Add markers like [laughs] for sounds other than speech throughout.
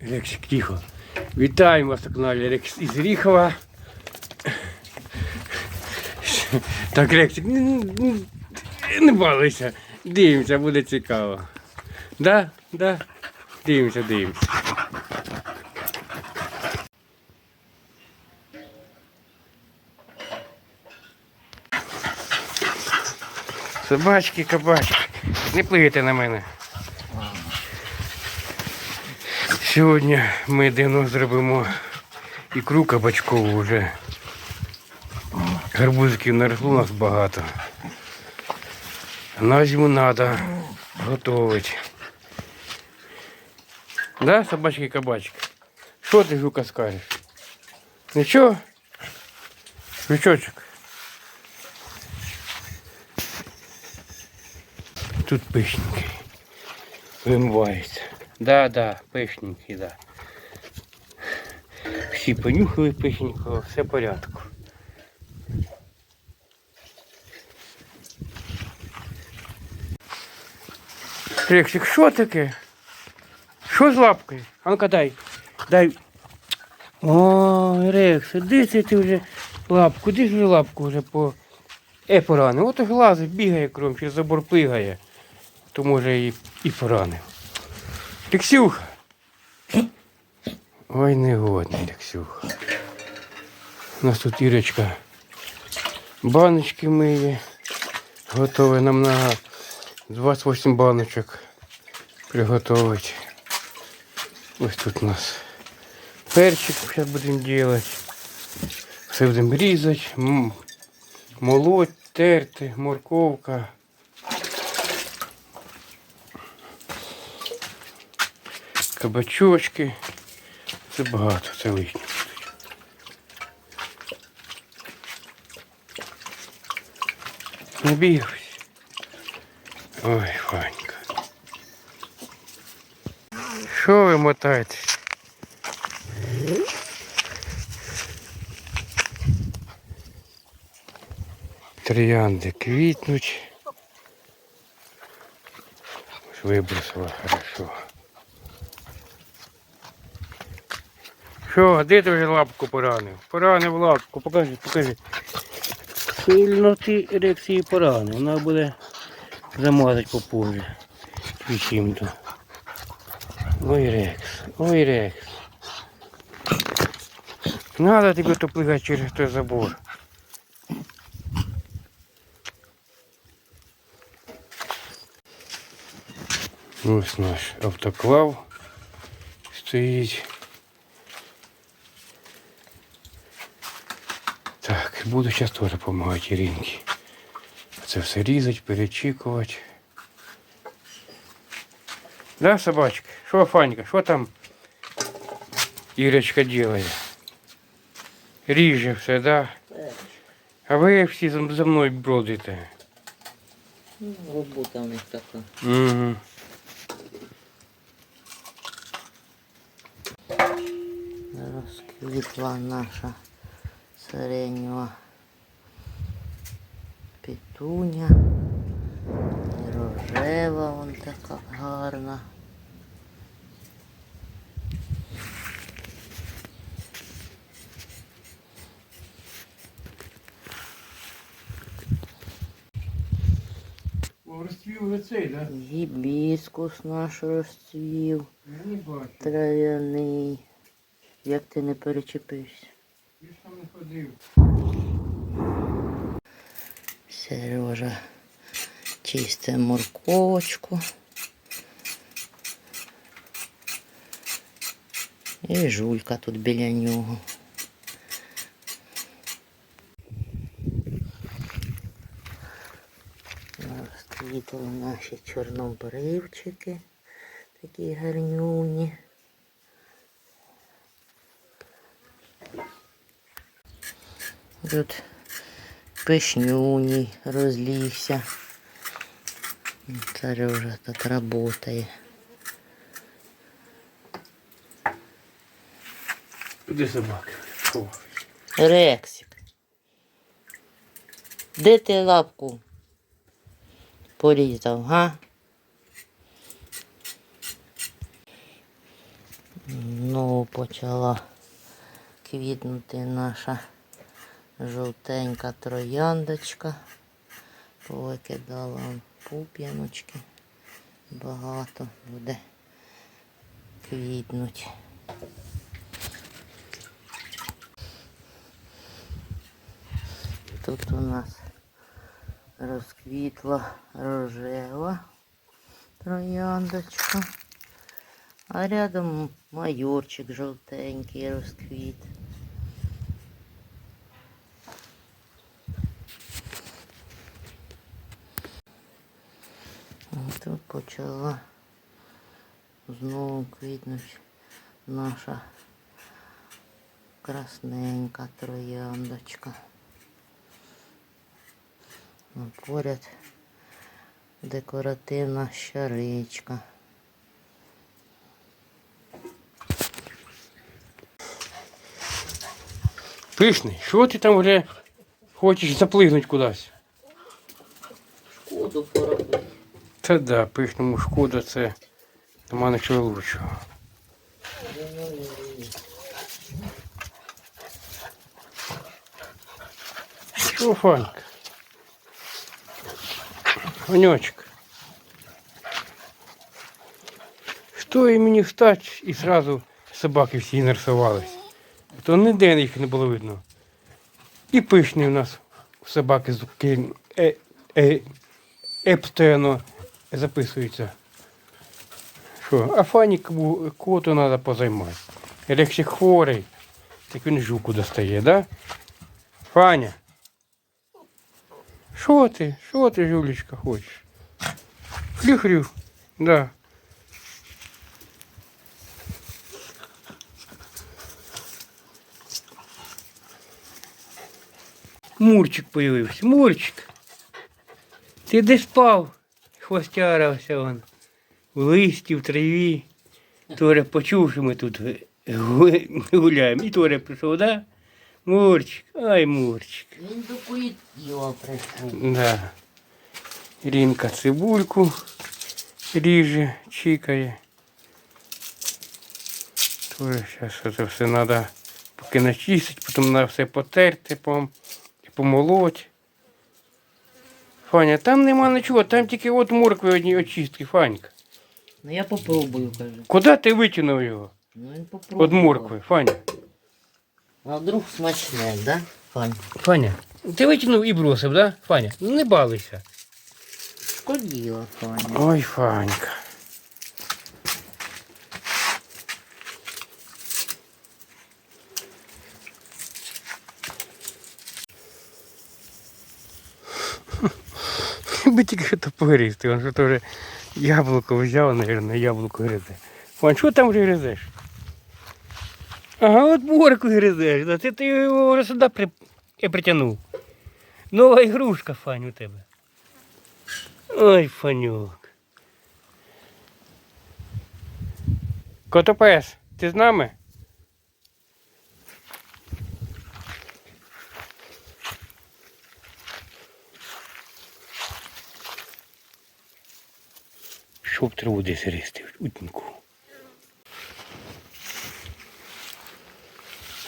Рексик, тихо. Вітаємо вас на каналі Рекс із Ріхова. Так, Рексик, не, балуйся. Дивимося, буде цікаво. Да? Да? Дивимося, дивимося. Собачки, кабачки. Не плигайте на мене. Сьогодні ми давно зробимо ікру кабачкову вже. Гарбузиків наросло у нас багато. На зиму треба готувати. Да, собачки кабачки? Що ти, жука, скажеш? Нічого? Жучочок. Тут пишненький. Вимивається. Да, да, пишненький, да. Всі понюхали пишненького, все порядку. Рексик, що таке? Що з лапкою? А ну-ка дай. Дай. О, Рекс, де ти вже лапку? Де ж вже лапку вже по е поранив? Ото ж лазить, бігає кром, ще забор пигає. То може і, і поранив. Рексюха. Ой, негодний Рексюха. У нас тут Ірочка баночки миє. Готові нам на 28 баночок приготовить. Ось тут у нас перчик зараз будемо робити. Все будемо різати, молоть, терти, морковка. Кабачочки. Це багато, це лишнє. Не бігався. Ой, Ванька. Що ви мотаєтесь? Троянди квітнуть. Вибросила хорошо. Що, де ти вже лапку поранив? Поранив лапку, покажи, покажи. Сильно ти ерекції поранив, вона буде замазати попозже. Чим-то. Ой, Рекс, ой, Рекс. Надо тебе то плигати через той забор. Ось наш автоклав стоїть. буду зараз теж допомагати Іринці. Це все різати, перечікувати. Да, собачка? Що, Фанька, що там Ірочка делає? Ріже все, да? А ви всі за за мною бродите. Ну, Робота в них така. Угу. Розквітла наша Сиренева петуня. І рожева вон така гарна. Розцвів цей, да? Гібіскус наш розцвів, Я не бачу. трав'яний. Як ти не перечепився? Ж не ходив. Сережа чисте морковочку. І жулька тут біля нього. Розквітли наші чорнобривчики, такі гарнюні. Тут пишнюній розлігся. Сережа тут работає. Куди собаки? О. Рексик. Де ти лапку порізав, га? Ну, почала квітнути наша жовтенька трояндочка. Повикидала пуп'яночки. Багато буде квітнуть. Тут у нас розквітла рожева трояндочка. А рядом майорчик жовтенький розквіт. А Тут почала знову квітнути наша красненька трояндочка. А поряд декоративна щаричка. Пишний, що ти там вже хочеш заплигнути кудись? Шкоду поробити. Та да, пишному шкода це нема нічого лучшого. Що, Фанька? Фанечка. Стоїть мені встати і сразу собаки всі нарисувались. То ніде їх не було видно. І пишний у нас собаки зубки е, е, епстено записується. Що? А Фаніку коту треба позаймати. Якщо хворий, так він жуку достає, да? Фаня. Що ти? Що ти, Жулечка, хочеш? Хрю-хрю. Да. Мурчик появився. Мурчик. Ти де спав? Хвостярався он. В листі, в траві. Торе почув, що ми тут гуляємо. І Торе прийшов, да? Мурчик, ай, Мурчик. Він до поїділа прийшов. Да. Рінка цибульку ріже, чикає. Тоже зараз це все треба поки начистити, потім треба все потерти, пом, помолоть. Фаня, там нема нічого, там тільки от моркви одні очистки, Фанька. Ну я попробую, кажу. Куди ти витягнув його? Ну він попробую. От моркви, Фаня. А вдруг смачне, да? Фань. Фаня, ти витягнув і бросив, да? Фаня, ну не балися. Шкоділа, Фаня. Ой, Фанька. Би тільки що то погрізти, він що то вже яблуко взяв, мабуть, яблуко гризе. Фань, що там вже гризеш? Ага, от борку гризеш, да це ти його вже сюди при... притягнув. Нова ігрушка, Фань, у тебе. Ой, Фанюк. Котопес, ти з нами? Щоб траву десь ристи, утінку.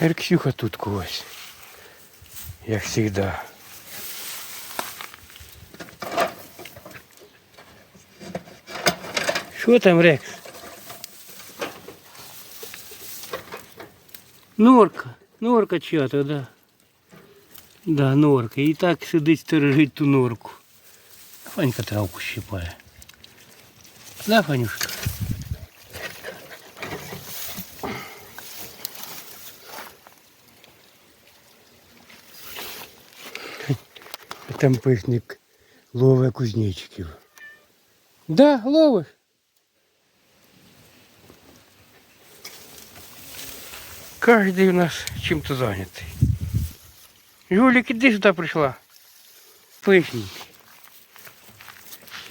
Ерксюха тут когось. Як завжди. Що там, Рекс? Норка. Норка чия-то, да. Да, норка. І так сидить стережить ту норку. Фанька травку щипає. Да, Фанюшка? А Там пишник ловить кузнечиків. Да, ловиш. Кожний у нас чим-то зайнятий. Юлік, іди сюди прийшла. Пишенький.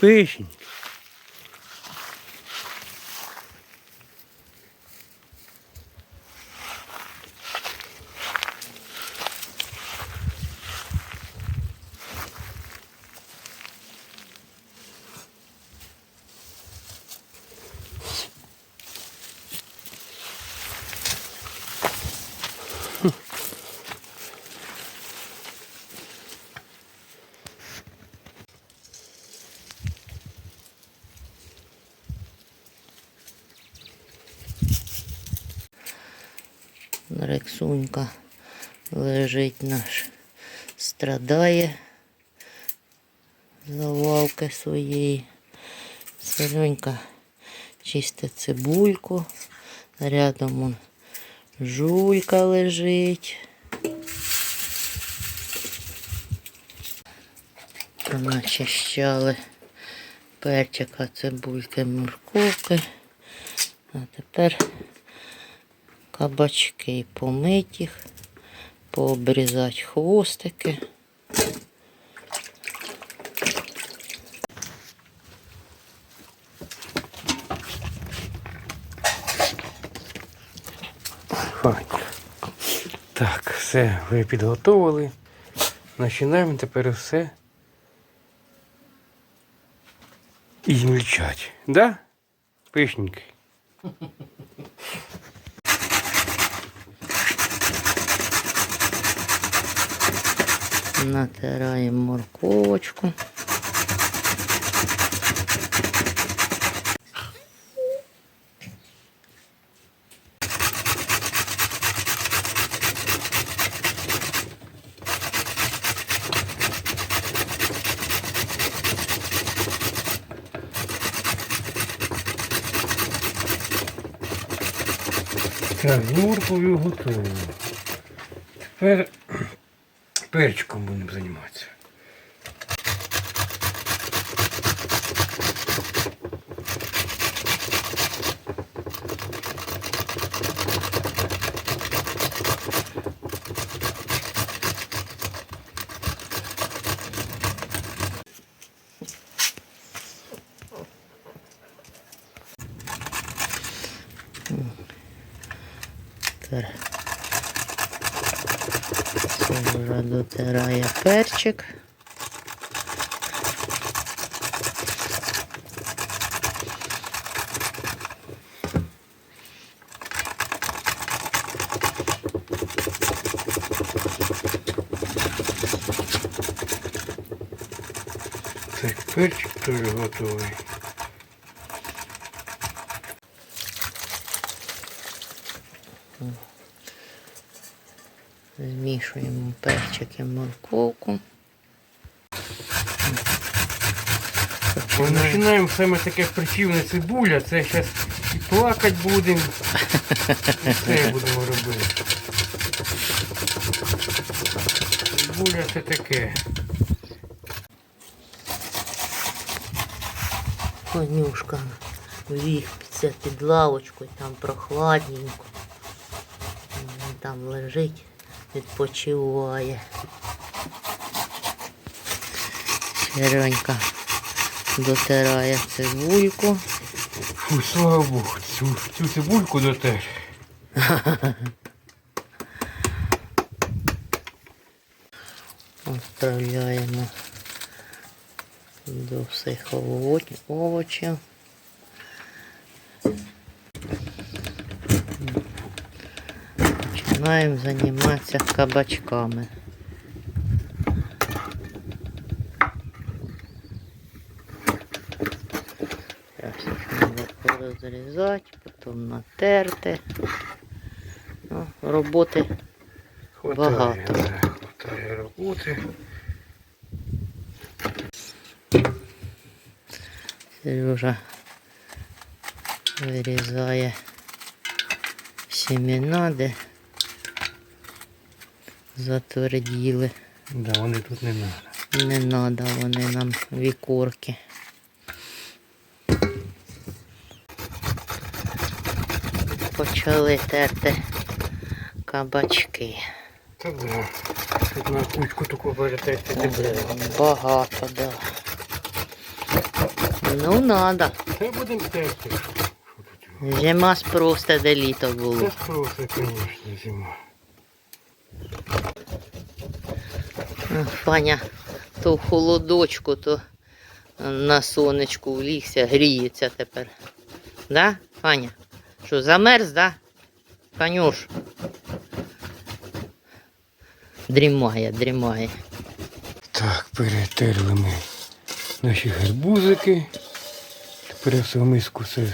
Пишенький. Рексунька лежить наш, страдає завалки своєї. Соленька чистить цибульку. Рядом он жуйка лежить. Начищали перчика, цибульки, морковки. А тепер кабачки помить їх, пообрізати хвостики. Так, все, ви підготовили. Починаємо тепер все ізмільчати. Да? Пишненький. Натираємо морковочку. Так, морков'ю готово. Тепер перчиком будемо займатися. Тепер це вже дотирає перчик. Так, перчик теж готовий. Змішуємо перчик і морковку. Починаємо саме таке причівне цибуля. Це зараз і плакати будемо. І все будемо робити. Цибуля це таке. Конюшка вігпиться під лавочкою, там прохладненько. Він там лежить, відпочиває. Черенька дотирає цибульку. Фу, слава Богу, цю, цю цибульку дотер. [laughs] Відправляємо до всіх овочів. Починаємо займатися кабачками. Зараз їх треба порозрізати, потім натерти. Ну, роботи Хватає, Багато. хватає роботи. Сережа вирізає семена, де затверділи. Да, вони тут не треба. Не треба вони нам вікорки. Почали терти кабачки. Так, да. Тут на кучку таку перетерти тебе. Багато, да. Ну, надо. Це будемо терти. Зима спроста, де літо було. Це просто, звісно, зима. Фаня то в холодочку, то на сонечку влігся, гріється тепер. Да, Фаня? Що, замерз, да? Фанюш? Дрімає, дрімає. Так, перетерли ми наші гарбузики. Тепер все в миску все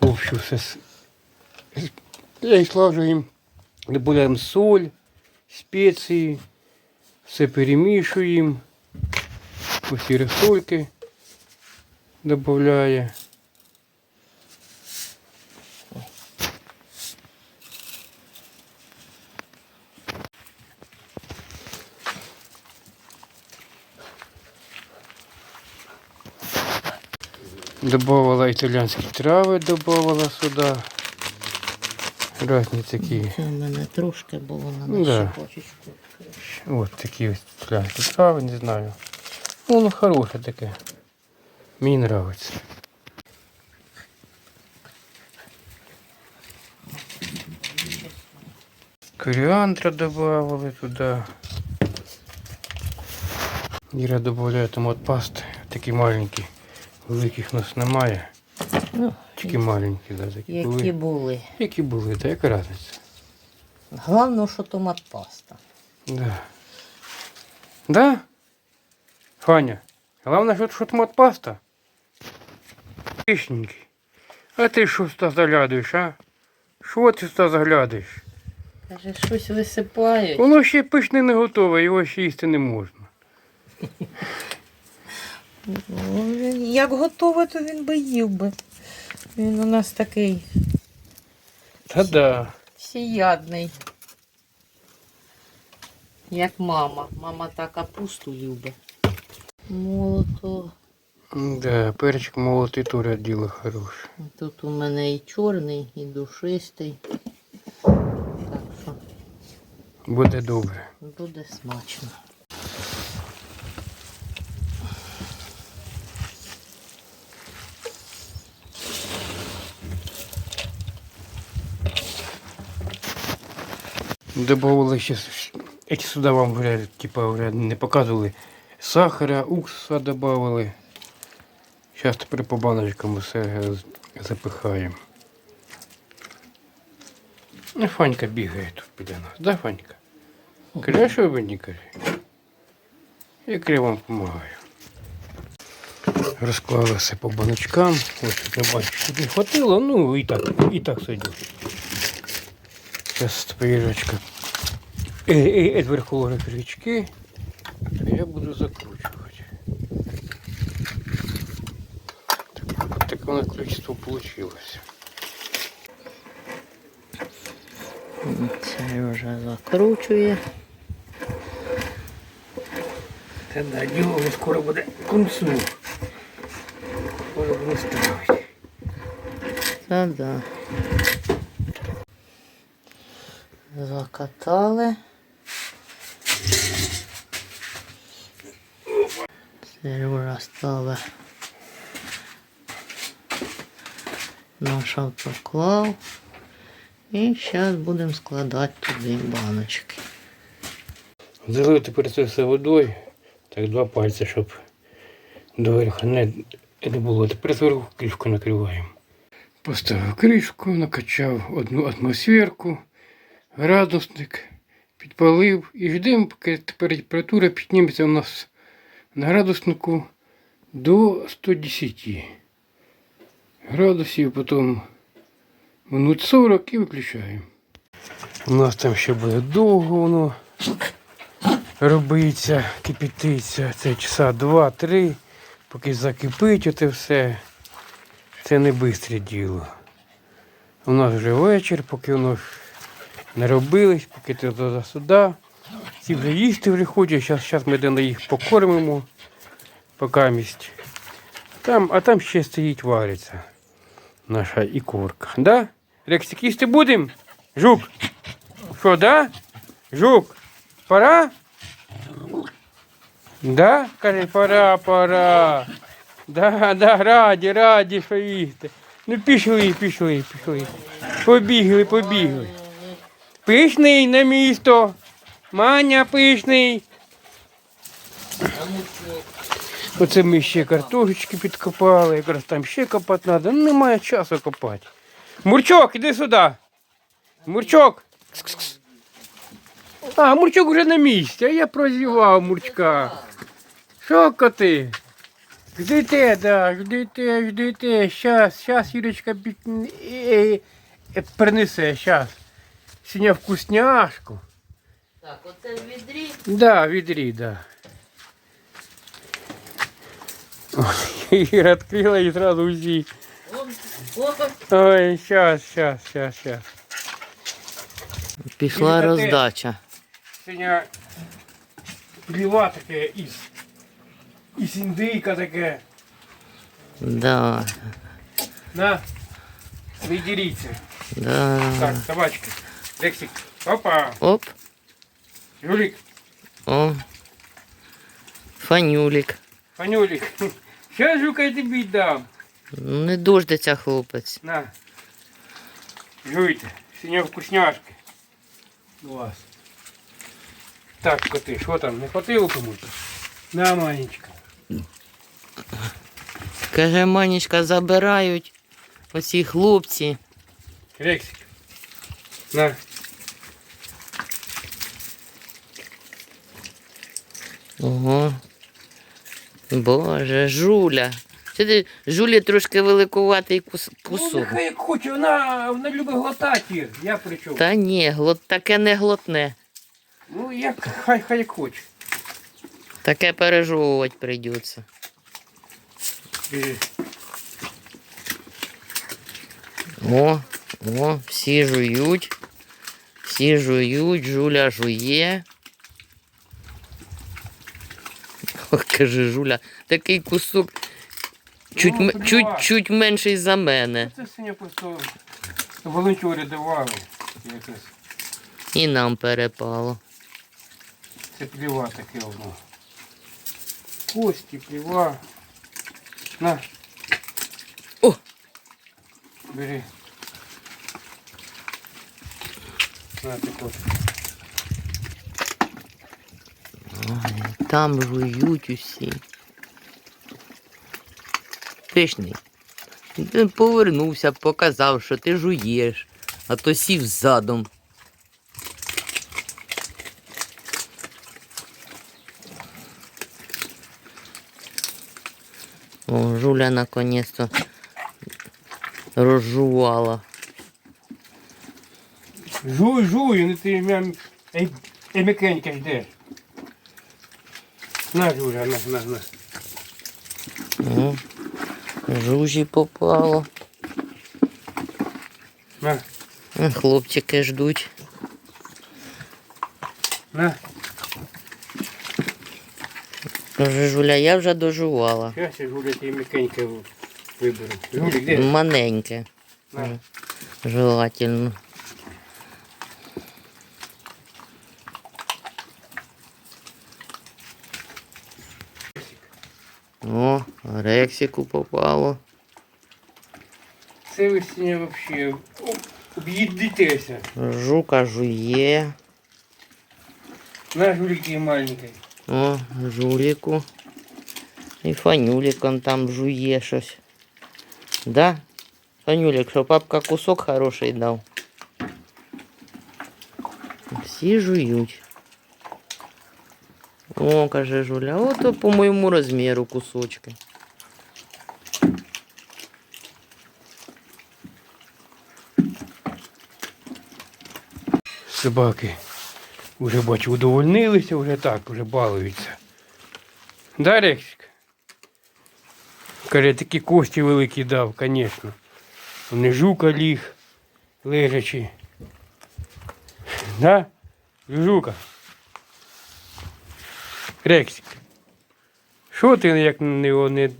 общу все. Я і слажу їм Додаємо соль, спеції, все перемішуємо. Усі рисольки додає. Добавила італійські трави, добавила сюди. Разні такі. Це в мене трошки було на Ну, да. щепочечку. Вот такие вот итальянские травы, не знаю. Ну, оно хорошее таке. Мені нравится. Кориандра добавили туда. Іра додає томат пасти. Такі маленькі. Великих у нас немає. Ну, Тільки маленькі, да, такі які були. були. Які були, та яка різниця? Головне, що томат паста. Да. Да? Фаня, главное, что, что томат паста. Пишненький. А ти що сюди заглядуєш, а? Що ти сюди заглядаєш? Каже, щось висипають. Воно ще пишне не готове, його ще їсти не можна. Ну, він Як готове, то він би їв би. Він у нас такий Та-да. всеядний. Як мама. Мама та капусту любить. Молото. Да, перчик молотий теж діло хороше. Тут у мене і чорний, і душистий. Так що Буде добре. буде смачно. Добавили ще, с- эти сюда вам говорят, типа говорят, не показывали. Сахара, уксуса добавили. Сейчас тепер по баночкам все запихаємо. Ну, Фанька бігає тут біля нас, да, Фанька? Каже, що ви не каже? Я вам допомагаю. Розклали все по баночкам. Ось я бачу, тут не хватило, ну і так, і так сойдет. Сейчас пирожка. Э, э, это верховые крючки. Я буду закручивать. Так, вот такое количество получилось. Сережа закручує. Та да, діло вже скоро буде к концу. Скоро буду ставити. Та да. Закатали. Сережа ставить. Наш автоклав. І зараз будемо складати туди баночки. Залив тепер це все водою. Так, два пальці, щоб доверху не, не було. Тепер зверху кришку накриваємо. Поставив кришку, накачав одну атмосферку, градусник, підпалив і ждемо, поки температура підніметься у нас на градуснику до 110 градусів, потім минут 40 і виключаємо. У нас там ще буде довго воно робиться, кипятиться. Це часа 2-3, поки закипить оте все. Це не швидке діло. У нас вже вечір, поки воно не робилось, поки ти туди сюди. Ці вже їсти вже хочуть, зараз, ми де їх покормимо, поки місць. Там, а там ще стоїть вариться наша ікорка. Да? Рексик, їсти будемо? Жук. Що, да? Жук, пора? Да? Каже, пора, пора. Да, да, раді, раді, що їсти. Ну пішли, пішли, пішли. Побігли, побігли. Пишний на місто. Маня пишний. Оце ми ще картошечки підкопали, якраз там ще копати треба. Ну, немає часу копати. Мурчок, іди сюди. Мурчок. Кс-кс-кс. А, Мурчок вже на місці, а я прозівав Мурчка. Що коти? Ждите, да, ждите, ждите. Щас, щас Юрочка під... е, е, принесе, щас. Синя вкусняшку. Так, оце в відрі. Да, відрі, да. Ой, Іра відкрила і зразу всі. Оп, оп. Ой, щас, щас, щас, щас. Пішла Ірина, ти- роздача. Синя пліва таке із, із індийка таке. Да, На, відіріться. да. Так, собачки. Лексик. Опа. Оп, Жулик. о. Фанюлік. Панюлик. [laughs] Щас жука тобі дам. Ну, Не дождеться хлопець. На. Жуйте. Синя вкусняшки. У вас. Так, коти, що там, не хватило комусь? На, Манечка. Каже, манічка, забирають оці хлопці. Рексик. На. Ого. Боже, жуля. Це ти жулі трошки великуватий кус- Ну, кусок. нехай як хоче, вона, вона любить глотати. Я при чому? Та ні, глот, таке не глотне. Ну, як, хай, хай як хоче. Таке пережовувати прийдеться. Е, О, о, всі жують. Всі жують, жуля жує. О, каже Жуля, такий кусок чуть ну, м чуть, чуть менший за мене. Це синя просто волонтери давали. Якось. І нам перепало. Це пліва таке воно. Кості, пліва. На. О! Бери. Ти. Там жують усі. Пишний. Ти повернувся, показав, що ти жуєш, а то сів задом. О, Жуля наконец-то розжувала. Жуй, жуй, не ти м'ям. Ей, м'якенька йде. На, Жуля, на, на, на. Жужі попало. На, Хлопчики ждуть. на. Каже, Жуля, я вже дожувала. Зараз я Жуля ті м'якенька виберу. Жулік, де? Маленьке, На. желательно. рексику попало. Це ви сьогодні взагалі об'їдитеся. Жука жує. На, Жулік, ті маленький. О, жуліку. І фанюлік он там жує щось. Да? Фанюлік, що папка кусок хороший дав. Всі жують. О, каже Жуля, ото по моєму розміру кусочки. Собаки вже бачу, удовольнилися, вже так, вже балуються. Да, Рексик? Каже, такі кості великі дав, звісно. Не жука ліг, лежачи. Да? Жука. Рексик. Що ти як його не,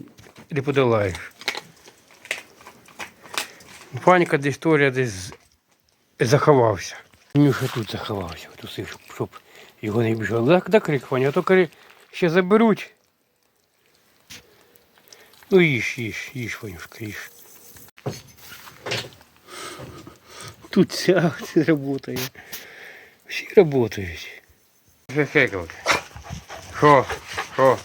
не подолаєш? Паніка десь історія десь заховався. Нюша тут заховався, усе, щоб, його не біжало. Так, так, крик, Ваня, а то коли ще заберуть. Ну їж, їж, їж, Ванюшка, їж. Тут вся працює. Всі працюють. Хекали. Що? Що?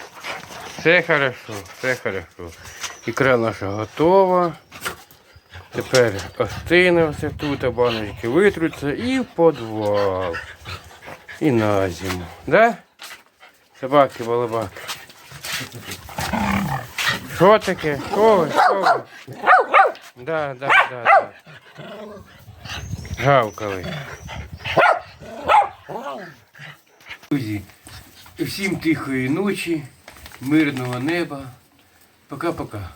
Все хорошо, все хорошо. Ікра наша готова. Тепер остине все тут, баночки витруться і в подвал. І на зиму. Да? Собаки, балабаки. Що таке? Що ви? Що ви? Да, да, да, да. Гавкали. Друзі, всім тихої ночі, мирного неба. Пока-пока.